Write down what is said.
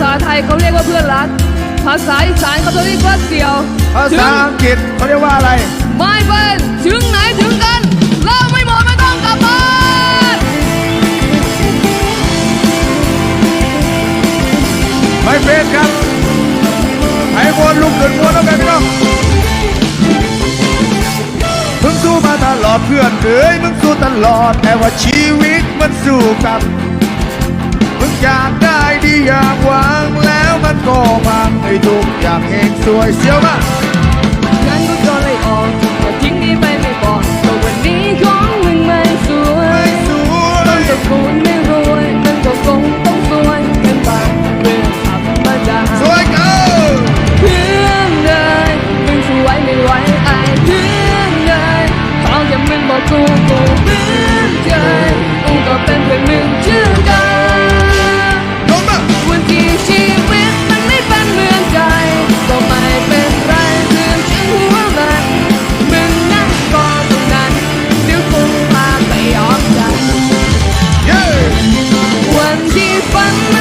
ษาไทยเขาเรียกว่าเพื่อนรัก ภาษาอีสานเขาจะเรียกว่าเสี่ยวภาษาอังกฤษเขาเรียกว่าอะไร ไม่เป็นถึงไหนถึงกันเราไม่หมดไม่ต้องกลับบ้านไม่เป็นครับให้มวนลุกขึ้นมวนแล้วกันพี่น้องมึงสู้มาตลอดเพื่อนเอ้ยมึงสู้ตลอดแต่ว่าชีวิตมันสู้กลับมึงอยากได้ดีอยากหวังแล้วมัน ก็พังให้ทุกอย่างเองสวยเสียวมาก Vẫn